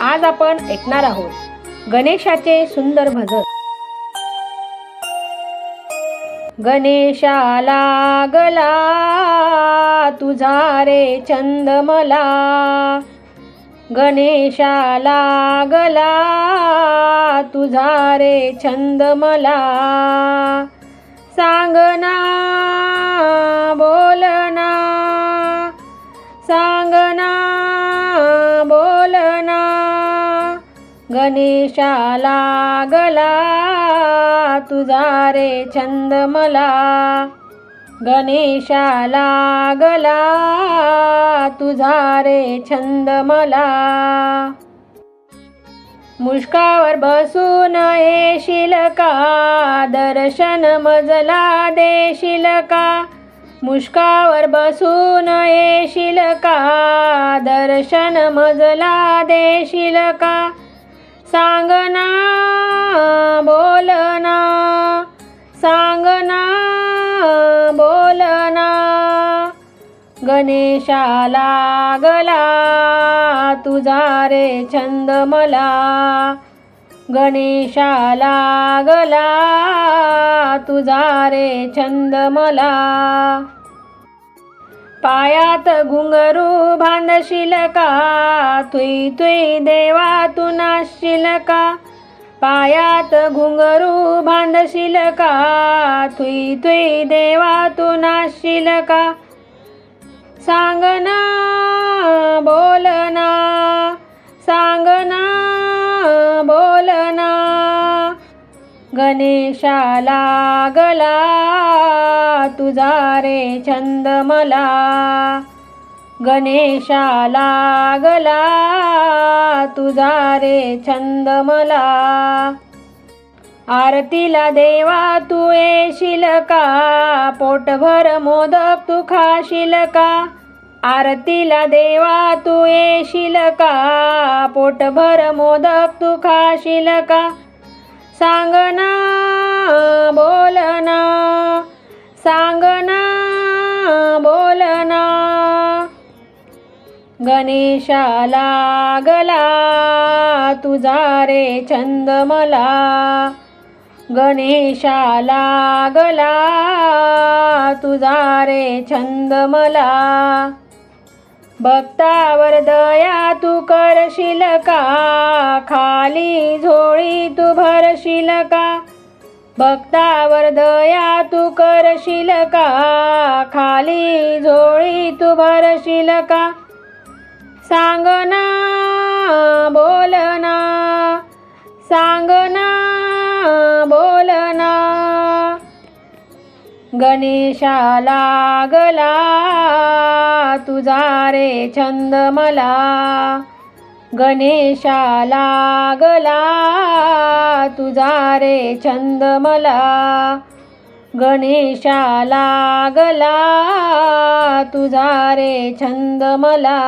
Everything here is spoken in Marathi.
आज आपण ऐकणार आहोत गणेशाचे सुंदर भजन. गणेशाला गला तुझा रे छंद मला गणेशाला गला तुझा रे छंद मला सांगना गणेशाला गला तुझा रे छंद मला. गणेशाला गला तुझा रे छंद मला. मुष्कावर बसून येशील का? दर्शन मजला देशील का? मुष्कावर बसून येशील का? दर्शन मजला देशील का? सांगना बोलना सांगना बोलना गणेशाला गला तुझा रे छंद मला. गणेशाला गला तुझा रे छंद मला. पायात घुंगरू बांधशील का? तुई तुई देवा तू नाशील का? पायात घुंगरू बांधशील का? तुई तुई देवा तू नाशील का सांगना बोलना गणेशाला गला तुझा रे छंद मला गणेशाला गला तुझा रे छंद मला आरतीला देवा तू येशील का? पोटभर मोदक तू खाशील का? आरतीला देवा तू येशील का? पोटभर मोदक तू खाशील का? सांगना बोलना. सांगना बोलना. गणेशाला गला तुझा रे छंद मला. गणेशाला गला तुझा रे छंद मला. भक्तावर दया तू करशील का? खाली झोळी तू भरशील का? भक्तावर दया तू करशील का? खाली झोळी तू भरशील का? सांगना बोलना सांगना बोलना गणेशाला लागला. तुझा रे छंद मला गणेशाला लागला तुझा रे छंद मला गणेशा लागला तुझा रे छंद मला